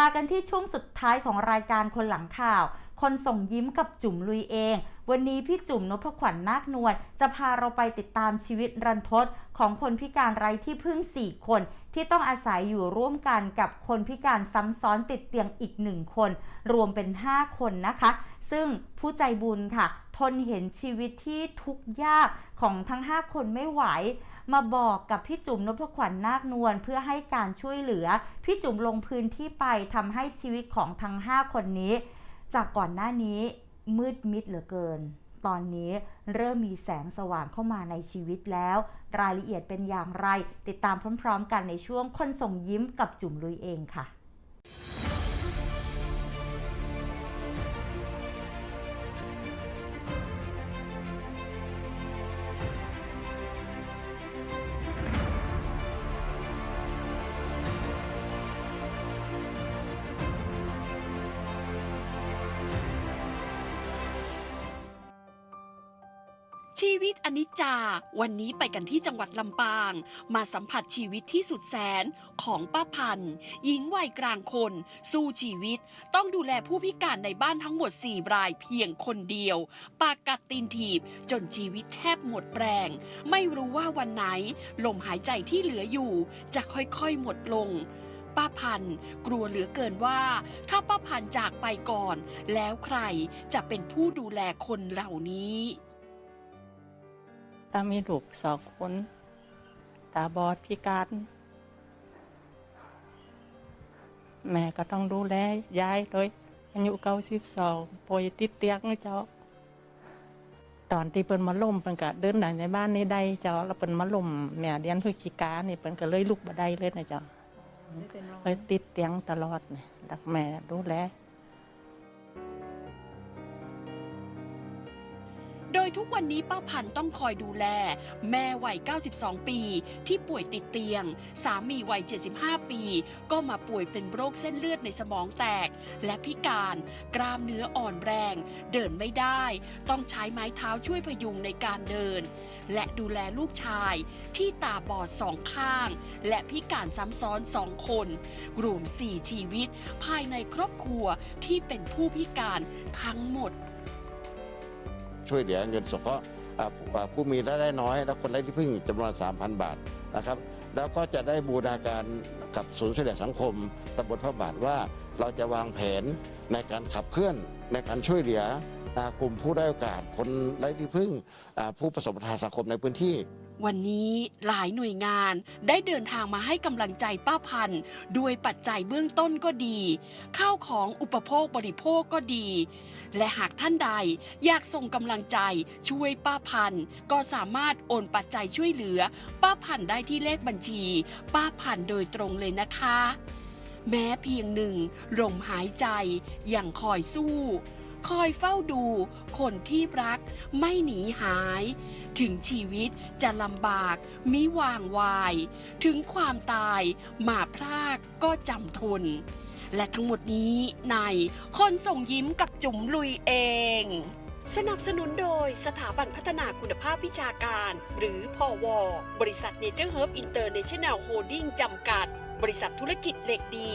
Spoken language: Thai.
มากันที่ช่วงสุดท้ายของรายการคนหลังข่าว คนส่งยิ้มกับจุ๋มลุยเอง วันนี้พี่จุ๋มนพขวัญนาคนวลจะพาเราไปติดตามชีวิตรันทดของคนพิการไร้ที่พึ่ง 4 คน ที่ต้องอาศัยอยู่ร่วมกันกับคนพิการซ้ำซ้อนติดเตียงอีกหนึ่งคน รวมเป็น 5 คนนะคะ ซึ่งผู้ใจบุญค่ะ ทนเห็นชีวิตที่ทุกข์ยากของทั้ง 5 คนไม่ไหว มาบอกกับพี่จุ๋มนพขวัญนาคนวลเพื่อให้การช่วยเหลือ พี่จุ๋มลงพื้นที่ไปทำให้ชีวิตของทั้ง 5 คนนี้ จากก่อนหน้านี้มืดมิดเหลือเกิน ตอนนี้เริ่มมีแสงสว่างเข้ามาในชีวิตแล้ว รายละเอียดเป็นอย่างไร ติดตามพร้อม ๆ กันในช่วงคนส่งยิ้มกับจุ๋มลุยเองค่ะ ชีวิตอนิจจา วันนี้ไปกันที่จังหวัดลำปาง มาสัมผัสชีวิตที่สุดแสนของป้าพันธ์หญิงวัยกลางคน สู้ชีวิต ต้องดูแลผู้พิการในบ้านทั้งหมด 4 รายเพียงคนเดียว ปากกัดตีนถีบ จนชีวิตแทบหมดแรง ไม่รู้ว่าวันไหน ลมหายใจที่เหลืออยู่ จะค่อยๆหมดลงป้าพันธ์กลัวเหลือเกินว่า ถ้าป้าพันธ์จากไปก่อน แล้วใครจะเป็นผู้ดูแลคนเหล่านี้ ตามีลูกสองคนตาบอดพิการ แม่ก็ต้องดูแลยายเลยอายุเก้าสิบสองป่วยติดเตียงนะเจ้า ตอนที่เปิ้นมาล่มเปิ้นก็เดินได้ในบ้านนี่ได้เจ้าแล้วเปิ้นมาล่มแม่เรียนพฤศจิกานี่เปิ้นก็เลยลุกบ่ได้เลยนะเจ้าเลยติดเตียงตลอดนี่รักแม่ดูแล ทุกวันนี้ป้าพันธ์ต้องคอยดูแล แม่วัย 92 ปี ที่ป่วยติดเตียง สามีวัย 75 ปี ก็มาป่วยเป็นโรคเส้นเลือดในสมองแตก และพิการกล้ามเนื้ออ่อนแรง เดินไม่ได้ ต้องใช้ไม้เท้าช่วยพยุงในการเดิน และดูแลลูกชายที่ตาบอดสองข้าง และพิการซ้ำซ้อนสองคน รวม 4 ชีวิต ภายในครอบครัวที่เป็นผู้พิการทั้งหมด ช่วยเหลือเงินสงเคราะห์อ่าผู้มีรายได้น้อย และคนไร้ที่พึ่งจำนวน 3,000 บาทนะครับ แล้วก็จะได้บูรณาการกับศูนย์ช่วยเหลือสังคมตำบลพระบาทว่าเราจะวางแผนในการขับเคลื่อนในการช่วยเหลือกลุ่มผู้ได้โอกาสคนไร้ที่พึ่งผู้ประสบปัญหาสังคมในพื้นที่ วันนี้หลายหน่วยงานได้เดินทางมาให้กำลังใจป้าพันธ์ด้วยปัจจัยเบื้องต้นก็ดี ข้าวของอุปโภคบริโภคก็ดี และหากท่านใดอยากส่งกำลังใจช่วยป้าพันธ์ก็สามารถโอนปัจจัยช่วยเหลือ ป้าพันธ์ได้ที่เลขบัญชี ป้าพันธ์โดยตรงเลยนะคะ แม้เพียงหนึ่งลมหายใจอย่างคอยสู้ คอยเฝ้าดูคนที่รักไม่หนีหาย ถึงชีวิตจะลำบากมิวางวาย ถึงความตายมาพรากก็จำทน และทั้งหมดนี้ในคนส่งยิ้มกับจุ๋มลุยเอง สนับสนุนโดยสถาบันพัฒนาคุณภาพวิชาการ หรือพอวบริษัทเนเจอร์เฮิร์บอินเตอร์เนชั่นแนลโฮลดิ้งจำกัด บริษัทธุรกิจเหล็กดี